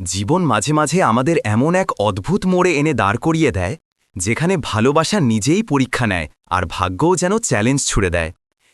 জীবন মাঝে মাঝে আমাদের এমন এক অদ্ভুত মোড়ে এনে দাঁড় করিয়ে দেয়, যেখানে ভালোবাসা নিজেই পরীক্ষা নেয় আর ভাগ্যও যেন চ্যালেঞ্জ ছুড়ে দেয়।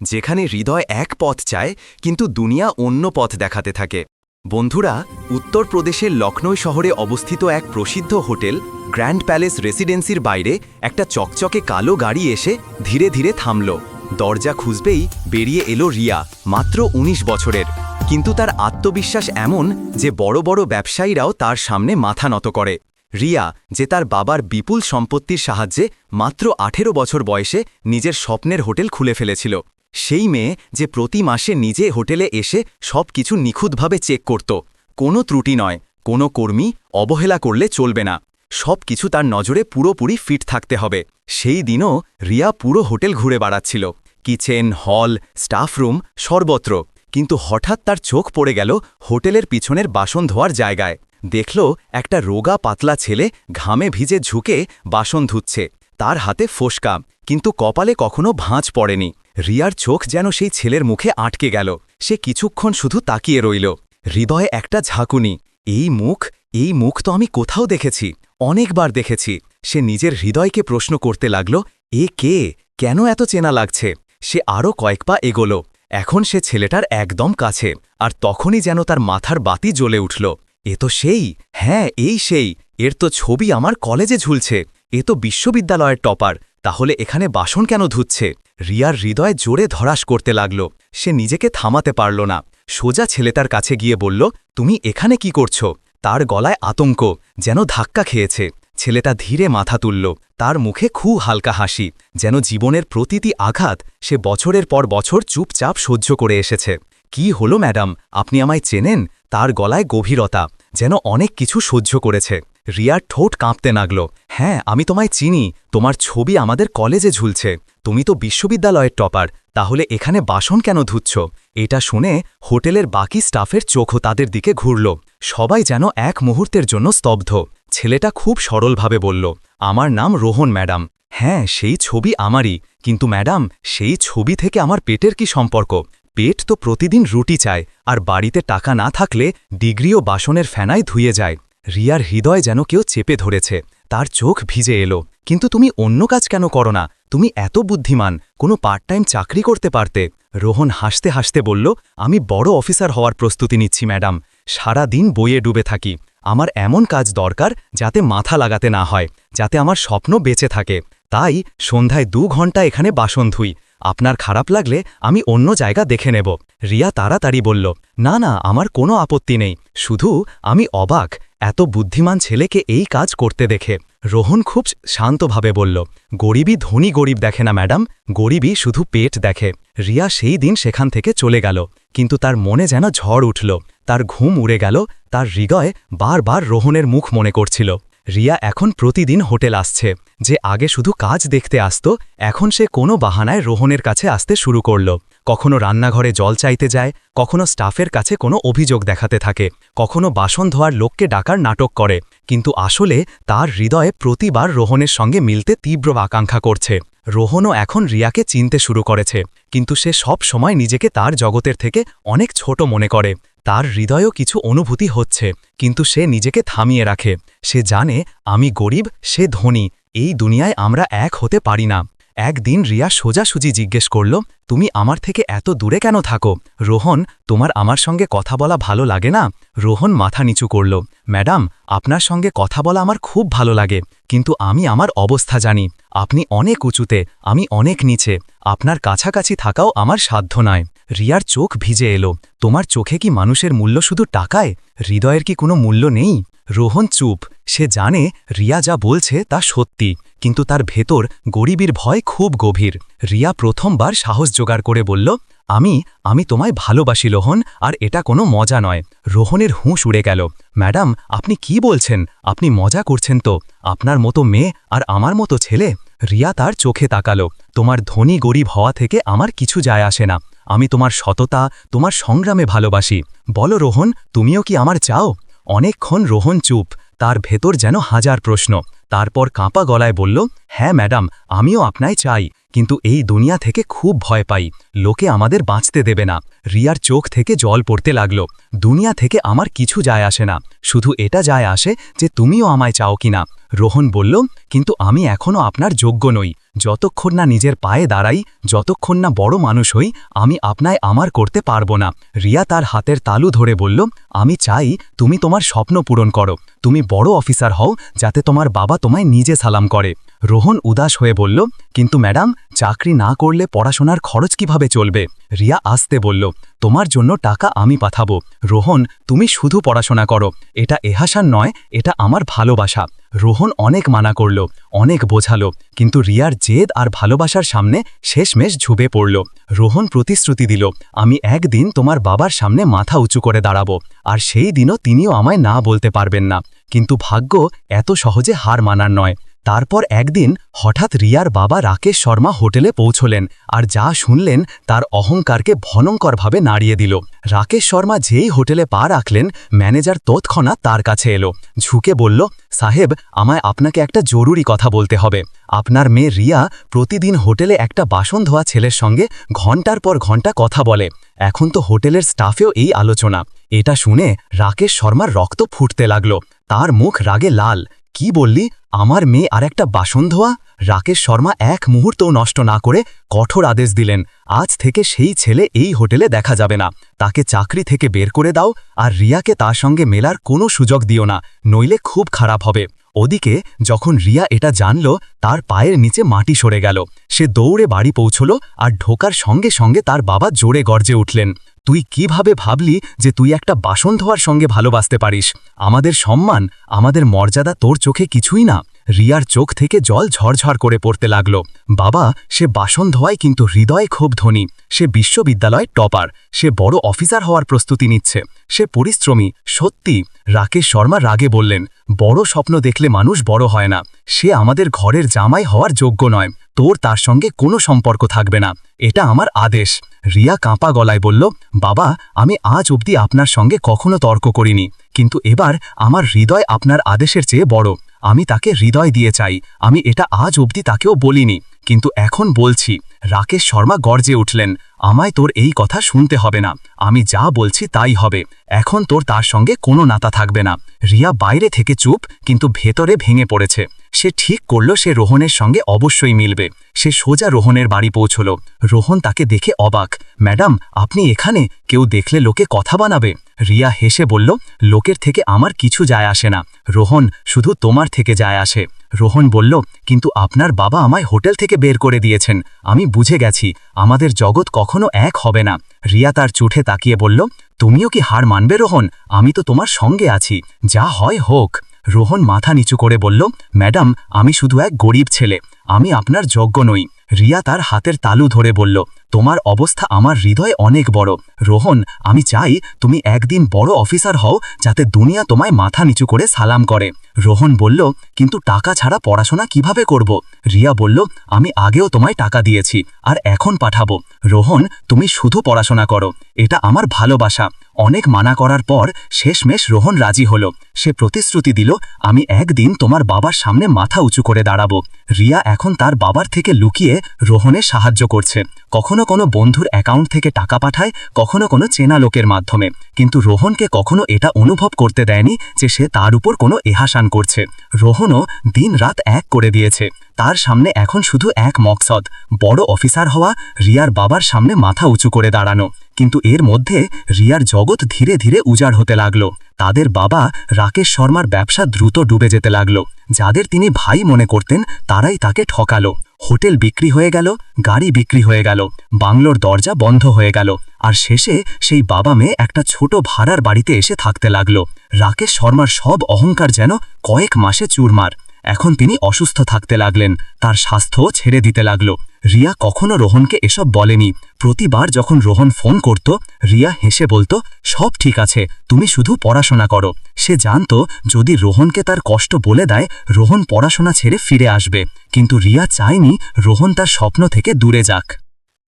যেখানে হৃদয় এক পথ চায়, কিন্তু দুনিয়া অন্য পথ দেখাতে থাকে। বন্ধুরা উত্তরপ্রদেশের লখনৌ শহরে অবস্থিত এক প্রসিদ্ধ হোটেল, গ্র্যান্ড প্যালেস রেসিডেন্সির বাইরে একটা চকচকে কালো গাড়ি এসে ধীরে ধীরে থামল। দরজা খুঁজবেই বেরিয়ে এলো রিয়া, মাত্র ১৯ বছরের। কিন্তু তার আত্মবিশ্বাস এমন যে বড় বড় ব্যবসায়ীরাও তার সামনে মাথা নত করে। রিয়া, যে তার বাবার বিপুল সম্পত্তির সাহায্যে মাত্র আঠেরো বছর বয়সে নিজের স্বপ্নের হোটেল খুলে ফেলেছিল। সেই মেয়ে যে প্রতি মাসে নিজে হোটেলে এসে সব কিছু নিখুঁতভাবে চেক করত। কোনো ত্রুটি নয়, কোনো কর্মী অবহেলা করলে চলবে না। সব কিছু তার নজরে পুরোপুরি ফিট থাকতে হবে। সেই দিনও রিয়া পুরো হোটেল ঘুরে বেড়াচ্ছিল। কিচেন, হল, স্টাফ রুম সর্বত্র। কিন্তু হঠাৎ তার চোখ পড়ে গেল হোটেলের পিছনের বাসন ধোয়ার জায়গায়। দেখল একটা রোগা পাতলা ছেলে ঘামে ভিজে ঝুঁকে বাসন ধুচ্ছে। তার হাতে ফোসকা, কিন্তু কপালে কখনো ভাঁজ পড়েনি। রিয়ার চোখ যেন সেই ছেলের মুখে আটকে গেল। সে কিছুক্ষণ শুধু তাকিয়ে রইল। হৃদয়ে একটা ঝাঁকুনি, এই মুখ এই মুখ তো আমি কোথাও দেখেছি, অনেকবার দেখেছি। সে নিজের হৃদয়কে প্রশ্ন করতে লাগল, এ কে? কেন এত চেনা লাগছে? সে আরও কয়েক পা এগোলো। এখন সে ছেলেটার একদম কাছে, আর তখনই যেন তার মাথার বাতি জ্বলে উঠল। এ তো সেই হ্যাঁ এই সেই, এর তো ছবি আমার কলেজে ঝুলছে, এ তো বিশ্ববিদ্যালয়ের টপার, তাহলে এখানে বাসন কেন ধুচ্ছে? রিয়ার হৃদয় জোরে ধরাস করতে লাগল, সে নিজেকে থামাতে পারল না। সোজা ছেলেটার কাছে গিয়ে বলল, তুমি এখানে কি করছ? তার গলায় আতঙ্ক, যেন ধাক্কা খেয়েছে। ছেলেটা ধীরে মাথা তুলল। তার মুখে খুব হালকা হাসি, যেন জীবনের প্রতিটি আঘাত সে বছরের পর বছর চুপচাপ সহ্য করে এসেছে। কি হলো, ম্যাডাম? আপনি আমায় চেনেন? তার গলায় গভীরতা, যেন অনেক কিছু সহ্য করেছে। রিয়ার ঠোঁট কাঁপতে লাগল। হ্যাঁ আমি তোমায় চিনি। তোমার ছবি আমাদের কলেজে ঝুলছে। তুমি তো বিশ্ববিদ্যালয়ের টপার, তাহলে এখানে বাসন কেন ধুচ্ছ? এটা শুনে হোটেলের বাকি স্টাফের চোখও তাদের দিকে ঘুরল। সবাই যেন এক মুহূর্তের জন্য স্তব্ধ। ছেলেটা খুব সরলভাবে বলল, আমার নাম রোহন, ম্যাডাম। হ্যাঁ সেই ছবি আমারই। কিন্তু ম্যাডাম, সেই ছবি থেকে আমার পেটের কি সম্পর্ক? পেট তো প্রতিদিন রুটি চায়, আর বাড়িতে টাকা না থাকলে ডিগ্রিও বাসনের ফেনায় ধুয়ে যায়। রিয়ার হৃদয় যেন কেউ চেপে ধরেছে। তার চোখ ভিজে এলো। কিন্তু তুমি অন্য কাজ কেন করো না? তুমি এত বুদ্ধিমান, কোনো পার্ট টাইম চাকরি করতে পারতে। রোহন হাসতে হাসতে বলল, আমি বড় অফিসার হওয়ার প্রস্তুতি নিচ্ছি, ম্যাডাম। সারা দিন বইয়ে ডুবে থাকি। আমার এমন কাজ দরকার যাতে মাথা লাগাতে না হয়, যাতে আমার স্বপ্ন বেঁচে থাকে। তাই সন্ধ্যায় দু ঘণ্টা এখানে বাসন ধুই। আপনার খারাপ লাগলে আমি অন্য জায়গা দেখে নেব। রিয়া তাড়াতাড়ি বলল, না না, আমার কোনো আপত্তি নেই। শুধু আমি অবাক, এত বুদ্ধিমান ছেলেকে এই কাজ করতে দেখে। রোহন খুব শান্তভাবে বলল, গরিবই ধনী গরিব দেখে না, ম্যাডাম। গরিবই শুধু পেট দেখে। রিয়া সেই দিন সেখান থেকে চলে গেল, কিন্তু তার মনে যেন ঝড় উঠল, তার ঘুম উড়ে গেল, তার হৃদয়ে বারবার রোহনের মুখ মনে করছিল। রিয়া এখন প্রতিদিন হোটেল আসছে, যে আগে শুধু কাজ দেখতে আসত, এখন সে কোনো বাহানায় রোহনের কাছে আসতে শুরু করল। কখনো রান্নাঘরে জল চাইতে যায়, কখনো স্টাফের কাছে কোনো অভিযোগ দেখাতে থাকে, কখনো বাসন ধোয়ার লোককে ডাকার নাটক করে, কিন্তু আসলে তার হৃদয়ে প্রতিবার রোহনের সঙ্গে মিলতে তীব্র আকাঙ্ক্ষা করছে। রোহনও এখন রিয়াকে চিনতে শুরু করেছে, কিন্তু সে সব সময় নিজেকে তার জগতের থেকে অনেক ছোট মনে করে। তার হৃদয়ও কিছু অনুভূতি হচ্ছে, কিন্তু সে নিজেকে থামিয়ে রাখে। সে জানে, আমি গরিব, সে ধনী, এই দুনিয়ায় আমরা এক হতে পারি না। একদিন রিয়া সোজাসুজি জিজ্ঞেস করল, তুমি আমার থেকে এত দূরে কেন থাকো? রোহন, তোমার আমার সঙ্গে কথা বলা ভালো লাগে না? রোহন মাথা নিচু করল, ম্যাডাম, আপনার সঙ্গে কথা বলা আমার খুব ভালো লাগে, কিন্তু আমি আমার অবস্থা জানি। আপনি অনেক উঁচুতে, আমি অনেক নিচে। আপনার কাছাকাছি থাকাও আমার সাধ্য নয়। রিয়ার চোখ ভিজে এলো, তোমার চোখে কি মানুষের মূল্য শুধু টাকায়? হৃদয়ের কি কোনো মূল্য নেই? রোহন চুপ, সে জানে রিয়া যা বলছে তা সত্যি। কিন্তু তার ভেতর গরিবীর ভয় খুব গভীর। রিয়া প্রথমবার সাহস জোগাড় করে বলল, আমি আমি তোমায় ভালোবাসি লোহন আর এটা কোনো মজা নয়। রোহনের হুঁশ উড়ে গেল, ম্যাডাম, আপনি কি বলছেন? আপনি মজা করছেন তো? আপনার মতো মেয়ে আর আমার মতো ছেলে? রিয়া তার চোখে তাকালো, তোমার ধনী গরিব হওয়া থেকে আমার কিছু যায় আসে না। আমি তোমার সততা, তোমার সংগ্রামে ভালোবাসি। বলো রোহন, তুমিও কি আমার চাও? অনেকক্ষণ রোহন চুপ, তার ভেতর যেন হাজার প্রশ্ন তারপর কাঁপা গলায় বলল হ্যাঁ ম্যাডাম, আমিও আপনায় চাই, কিন্তু এই দুনিয়া থেকে খুব ভয় পাই। লোকে আমাদের বাঁচতে দেবে না। রিয়ার চোখ থেকে জল পড়তে লাগল। দুনিয়া থেকে আমার কিছু যায় আসে না। শুধু এটা যায় আসে যে তুমিও আমায় চাও কিনা। রোহন বলল, কিন্তু আমি এখনও আপনার যোগ্য নই। যতক্ষণ না নিজের পায়ে দাঁড়াই, যতক্ষণ না বড় মানুষ হই, আমি আপনায় আমার করতে পারব না। রিয়া তার হাতের তালু ধরে বলল, আমি চাই তুমি তোমার স্বপ্ন পূরণ করো। তুমি বড় অফিসার হও যাতে তোমার বাবা তোমায় নিজে সালাম করে। রোহন উদাস হয়ে বলল, কিন্তু ম্যাডাম, চাকরি না করলে পড়াশোনার খরচ কীভাবে চলবে? রিয়া আসতে বলল, তোমার জন্য টাকা আমি পাঠাবো। রোহন, তুমি শুধু পড়াশোনা করো। এটা এহাসান নয়, এটা আমার ভালোবাসা। রোহন অনেক মানা করল, অনেক বোঝালো, কিন্তু রিয়ার জেদ আর ভালোবাসার সামনে শেষমেশ ঝুবে পড়ল। রোহন প্রতিশ্রুতি দিল, আমি একদিন তোমার বাবার সামনে মাথা উঁচু করে দাঁড়াবো, আর সেই দিনও তিনিও আমায় না বলতে পারবেন না। কিন্তু ভাগ্য এত সহজে হার মানার নয়। তারপর একদিন হঠাৎ রিয়ার বাবা রাকেশ শর্মা হোটেলে পৌঁছলেন আর যা শুনলেন তার অহংকারকে ভয়ঙ্করভাবে নাড়িয়ে দিল। রাকেশ শর্মা যেই হোটেলে পা রাখলেন, ম্যানেজার তৎক্ষণাৎ তার কাছে এলো। ঝুঁকে বলল, সাহেব, আমায় আপনাকে একটা জরুরি কথা বলতে হবে। আপনার মেয়ে রিয়া প্রতিদিন হোটেলে একটা বাসন ধোয়া ছেলের সঙ্গে ঘণ্টার পর ঘণ্টা কথা বলে। এখন তো হোটেলের স্টাফেও এই আলোচনা। এটা শুনে রাকেশ শর্মার রক্ত ফুটতে লাগল। তার মুখ রাগে লাল। কি বললি? আমার মেয়ে আর একটা বাসন ধোয়া? রাকেশ শর্মা এক মুহূর্তও নষ্ট না করে কঠোর আদেশ দিলেন। আজ থেকে সেই ছেলে এই হোটেলে দেখা যাবে না। তাকে চাকরি থেকে বের করে দাও, আর রিয়াকে তার সঙ্গে মেলার কোনো সুযোগ দিও না। নইলে খুব খারাপ হবে। ওদিকে যখন রিয়া এটা জানল, তার পায়ের নিচে মাটি সরে গেল। সে দৌড়ে বাড়ি পৌঁছল আর ঢোকার সঙ্গে সঙ্গে তার বাবা জোরে গর্জে উঠলেন, তুই কীভাবে ভাবলি যে তুই একটা বাসন ধোয়ার সঙ্গে ভালোবাসতে পারিস? আমাদের সম্মান, আমাদের মর্যাদা তোর চোখে কিছুই না। রিয়ার চোখ থেকে জল ঝরঝর করে পড়তে লাগল। বাবা, সে বাসন ধোয়ায় কিন্তু হৃদয় খুব ধনী সে বিশ্ববিদ্যালয় টপার। সে বড় অফিসার হওয়ার প্রস্তুতি নিচ্ছে। সে পরিশ্রমী। সত্যি, রাকেশ শর্মা রাগে বললেন, বড় স্বপ্ন দেখলে মানুষ বড় হয় না। সে আমাদের ঘরের জামাই হওয়ার যোগ্য নয়। তোর তার সঙ্গে কোনো সম্পর্ক থাকবে না। এটা আমার আদেশ। রিয়া কাঁপা গলায় বলল, বাবা, আমি আজ অবধি আপনার সঙ্গে কখনো তর্ক করিনি। কিন্তু এবার আমার হৃদয় আপনার আদেশের চেয়ে বড়। আমি তাকে হৃদয় দিয়ে চাই আমি এটা আজ অবধি তাকেও বলিনি কিন্তু এখন বলছি। রাকেশ শর্মা গর্জে উঠলেন, আমায় তোর এই কথা শুনতে হবে না। আমি যা বলছি তাই হবে। এখন তোর তার সঙ্গে কোনো নাতা থাকবে না। রিয়া বাইরে থেকে চুপ, কিন্তু ভেতরে ভেঙে পড়েছে। সে ঠিক করল সে রোহনের সঙ্গে অবশ্যই মিলবে। সে সোজা রোহনের বাড়ি পৌঁছল। রোহন তাকে দেখে অবাক, ম্যাডাম, আপনি এখানে? কেউ দেখলে লোকে কথা বানাবে? রিয়া হেসে বলল, লোকের থেকে আমার কিছু যায় আসে না। রোহন, শুধু তোমার থেকে যায় আসে। রোহন বলল, কিন্তু আপনার বাবা আমায় হোটেল থেকে বের করে দিয়েছেন। আমি বুঝে গেছি, আমাদের জগৎ কখনো এক হবে না। রিয়া তার চুঠে তাকিয়ে বলল, তুমিও কি হার মানবে, রোহন? আমি তো তোমার সঙ্গে আছি। যা হয় হোক। রোহন মাথা নিচু করে বলল, ম্যাডাম, আমি শুধু এক গরিব ছেলে। আমি আপনার যোগ্য নই। রিয়া তার হাতের তালু ধরে বলল তোমার অবস্থা আমার হৃদয়ে অনেক বড়। রোহন, আমি চাই তুমি একদিন বড় অফিসার হও যাতে দুনিয়া তোমায় মাথা নিচু করে সালাম করে। রোহন বলল, কিন্তু টাকা ছাড়া পড়াশোনা কীভাবে করব? রিয়া বলল, আমি আগেও তোমায় টাকা দিয়েছি, আর এখন পাঠাবো। রোহন, তুমি শুধু পড়াশোনা করো, এটা আমার ভালোবাসা। অনেক মানা করার পর শেষমেশ রোহন রাজি হল। সে প্রতিশ্রুতি দিল, আমি একদিন তোমার বাবার সামনে মাথা উঁচু করে দাঁড়াবো। রিয়া এখন তার বাবার থেকে লুকিয়ে রোহনের সাহায্য করছে। কখনো কোনো বন্ধুর অ্যাকাউন্ট থেকে টাকা পাঠায়, কখনো কোনো চেনা লোকের মাধ্যমে। কিন্তু রোহনকে কখনো এটা অনুভব করতে দেয়নি যে সে তার উপর কোনো এহাসান করছে। রোহনও দিন রাত এক করে দিয়েছে। তার সামনে এখন শুধু এক মকসদ, বড় অফিসার হওয়া, রিয়ার বাবার সামনে মাথা উঁচু করে দাঁড়ানো। কিন্তু এর মধ্যে রিয়ার জগৎ ধীরে ধীরে উজাড় হতে লাগল। তাদের বাবা রাকেশ শর্মার ব্যবসা দ্রুত ডুবে যেতে লাগল। যাদের তিনি ভাই মনে করতেন, তারাই তাকে ঠকালো। হোটেল বিক্রি হয়ে গেল, গাড়ি বিক্রি হয়ে গেল, বাংলোর দরজা বন্ধ হয়ে গেল, আর শেষে সেই বাবা মেয়ে একটা ছোট ভাড়ার বাড়িতে এসে থাকতে লাগল। রাকেশ শর্মার সব অহংকার যেন কয়েক মাসে চুরমার। এখন তিনি অসুস্থ থাকতে লাগলেন। তার স্বাস্থ্যও ছেড়ে দিতে লাগল। রিয়া কখনো রোহনকে এসব বলেনি। প্রতিবার যখন রোহন ফোন করত, রিয়া হেসে বলতো, সব ঠিক আছে, তুমি শুধু পড়াশোনা করো। সে জানত, যদি রোহনকে তার কষ্ট বলে দেয়, রোহন পড়াশোনা ছেড়ে ফিরে আসবে। কিন্তু রিয়া চায়নি রোহন তার স্বপ্ন থেকে দূরে যাক।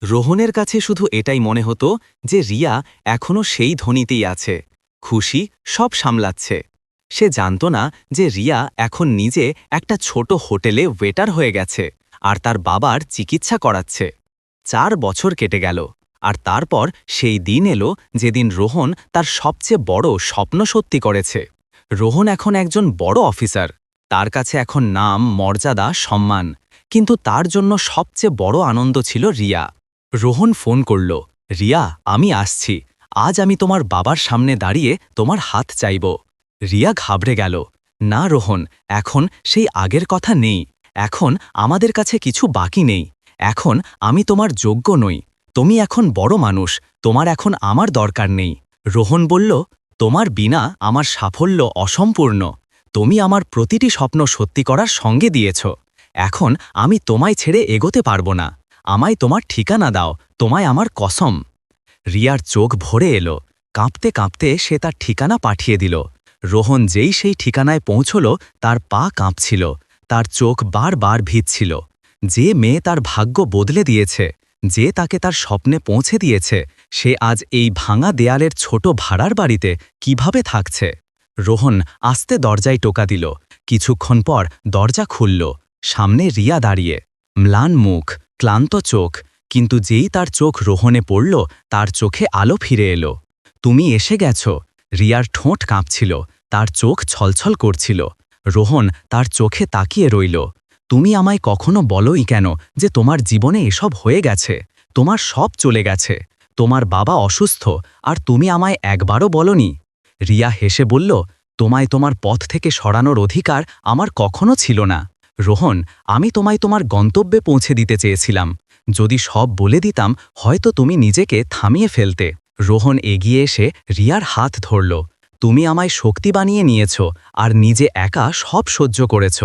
রোহনের কাছে শুধু এটাই মনে হতো যে রিয়া এখনও সেই ধ্বনিতেই আছে। খুশি সব সামলাচ্ছে। সে জানত না যে রিয়া এখন নিজে একটা ছোট হোটেলে ওয়েটার হয়ে গেছে আর তার বাবার চিকিৎসা করাচ্ছে। চার বছর কেটে গেল আর তারপর সেই দিন এলো যেদিন রোহন তার সবচেয়ে বড় স্বপ্ন সত্যি করেছে। রোহন এখন একজন বড় অফিসার। তার কাছে এখন নাম, মর্যাদা, সম্মান। কিন্তু তার জন্য সবচেয়ে বড় আনন্দ ছিল রিয়া। রোহন ফোন করল, রিয়া, আমি আসছি। আজ আমি তোমার বাবার সামনে দাঁড়িয়ে তোমার হাত চাইব। রিয়া ঘাবড়ে গেল। না, রোহন, এখন সেই আগের কথা নেই। এখন আমাদের কাছে কিছু বাকি নেই। এখন আমি তোমার যোগ্য নই। তুমি এখন বড় মানুষ। তোমার এখন আমার দরকার নেই। রোহন বলল, তোমার বিনা আমার সাফল্য অসম্পূর্ণ। তুমি আমার প্রতিটি স্বপ্ন সত্যি করার সঙ্গে দিয়েছ। এখন আমি তোমায় ছেড়ে এগোতে পারব না। আমায় তোমার ঠিকানা দাও। তোমায় আমার কসম। রিয়ার চোখ ভরে এলো। কাঁপতে কাঁপতে সে তার ঠিকানা পাঠিয়ে দিল। রোহন যেই সেই ঠিকানায় পৌঁছল, তার পা কাঁপছিল, তার চোখ বারবার ভিজছিল। যে মেয়ে তার ভাগ্য বদলে দিয়েছে, যে তাকে তার স্বপ্নে পৌঁছে দিয়েছে, সে আজ এই ভাঙা দেয়ালের ছোট ভাড়ার বাড়িতে কীভাবে থাকছে? রোহন আস্তে দরজায় টোকা দিল। কিছুক্ষণ পর দরজা খুলল, সামনে রিয়া দাঁড়িয়ে। ম্লান মুখ, ক্লান্ত চোখ, কিন্তু যেই তার চোখ রোহনে পড়ল, তার চোখে আলো ফিরে এলো। তুমি এসে গেছ? রিয়ার ঠোঁট কাঁপছিল। তার চোখ ছলছল করছিল। রোহন তার চোখে তাকিয়ে রইল। তুমি আমায় কখনো বলোই কেন যে তোমার জীবনে এসব হয়ে গেছে? তোমার সব চলে গেছে। তোমার বাবা অসুস্থ আর তুমি আমায় একবারও বলনি? রিয়া হেসে বলল, তোমায় তোমার পথ থেকে সরানোর অধিকার আমার কখনো ছিল না। রোহন, আমি তোমায় তোমার গন্তব্যে পৌঁছে দিতে চেয়েছিলাম। যদি সব বলে দিতাম, হয়তো তুমি নিজেকে থামিয়ে ফেলতে। রোহন এগিয়ে এসে রিয়ার হাত ধরল। তুমি আমায় শক্তি বানিয়ে নিয়েছ আর নিজে একা সব সহ্য করেছ।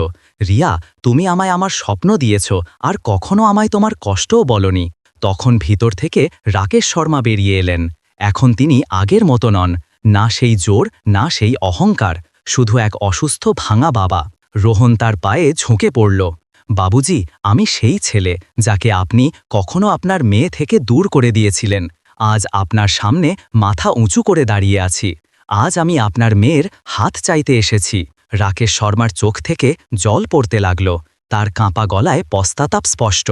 রিয়া, তুমি আমায় আমার স্বপ্ন দিয়েছ আর কখনো আমায় তোমার কষ্টও বলনি। তখন ভিতর থেকে রাকেশ শর্মা বেরিয়ে এলেন। এখন তিনি আগের মতো নন। না সেই জোর, না সেই অহংকার। শুধু এক অসুস্থ ভাঙা বাবা। রোহন তার পায়ে ঝুঁকে পড়ল। বাবুজি, আমি সেই ছেলে যাকে আপনি কখনো আপনার মেয়ে থেকে দূর করে দিয়েছিলেন। আজ আপনার সামনে মাথা উঁচু করে দাঁড়িয়ে আছি। আজ আমি আপনার মেয়ের হাত চাইতে এসেছি। রাকেশ শর্মার চোখ থেকে জল পড়তে লাগল। তার কাঁপা গলায় পস্তাতাপ স্পষ্ট।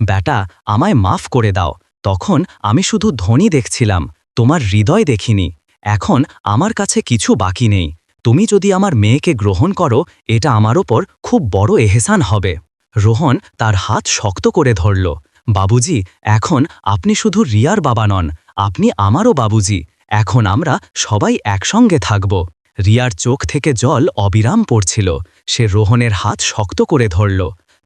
ব্যাটা, আমায় মাফ করে দাও। তখন আমি শুধু ধনী দেখছিলাম, তোমার হৃদয় দেখিনি। এখন আমার কাছে কিছু বাকি নেই। তুমি যদি আমার মেয়েকে গ্রহণ করো, এটা আমার ওপর খুব বড় এহেসান হবে। রোহন তার হাত শক্ত করে ধরল। বাবুজি, এখন আপনি শুধু রিয়ার বাবা নন, আপনি আমারও বাবুজি। এখন আমরা সবাই একসঙ্গে থাকব। রিয়ার চোখ থেকে জল অবিরাম পড়ছিল। সে রোহনের হাত শক্ত করে ধরল।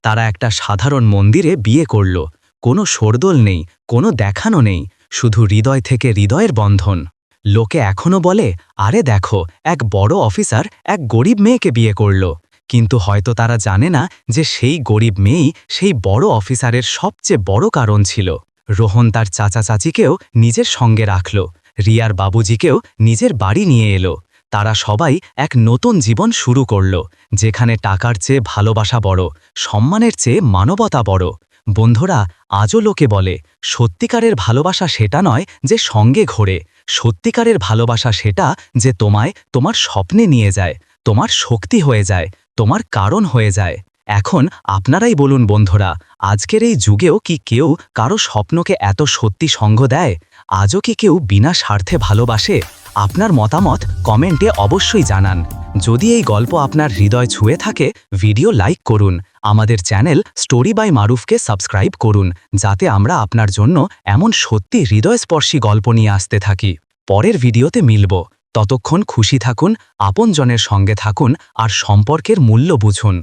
তারা একটা সাধারণ মন্দিরে বিয়ে করল। কোনো শোরদোল নেই, কোনো দেখানো নেই, শুধু হৃদয় থেকে হৃদয়ের বন্ধন। লোকে এখনও বলে, আরে দেখো, এক বড় অফিসার এক গরিব মেয়েকে বিয়ে করল। কিন্তু হয়তো তারা জানে না যে সেই গরিব মেয়েই সেই বড় অফিসারের সবচেয়ে বড় কারণ ছিল। রোহন তার চাচা চাচিকেও নিজের সঙ্গে রাখল। রিয়ার বাবুজিকেও নিজের বাড়ি নিয়ে এলো। তারা সবাই এক নতুন জীবন শুরু করল, যেখানে টাকার চেয়ে ভালোবাসা বড়, সম্মানের চেয়ে মানবতা বড়। বন্ধুরা, আজও লোকে বলে, সত্যিকারের ভালোবাসা সেটা নয় যে সঙ্গে ঘোরে। সত্যিকারের ভালোবাসা সেটা যে তোমায় তোমার স্বপ্নে নিয়ে যায়, তোমার শক্তি হয়ে যায়, তোমার কারণ হয়ে যায়। এখন আপনারাই বলুন বন্ধুরা, আজকের এই যুগেও কি কেউ কারও স্বপ্নকে এত সত্যি সঙ্গ দেয়? আজও কি কেউ বিনা স্বার্থে ভালোবাসে? আপনার মতামত কমেন্টে অবশ্যই জানান। যদি এই গল্প আপনার হৃদয় ছুঁয়ে থাকে, ভিডিও লাইক করুন। আমাদের চ্যানেল স্টোরি বাই মারুফকে সাবস্ক্রাইব করুন, যাতে আমরা আপনার জন্য এমন সত্যি হৃদয়স্পর্শী গল্প নিয়ে আসতে থাকি। পরের ভিডিওতে মিলব। ততক্ষণ খুশি থাকুন, আপনজনের সঙ্গে থাকুন, আর সম্পর্কের মূল্য বুঝুন।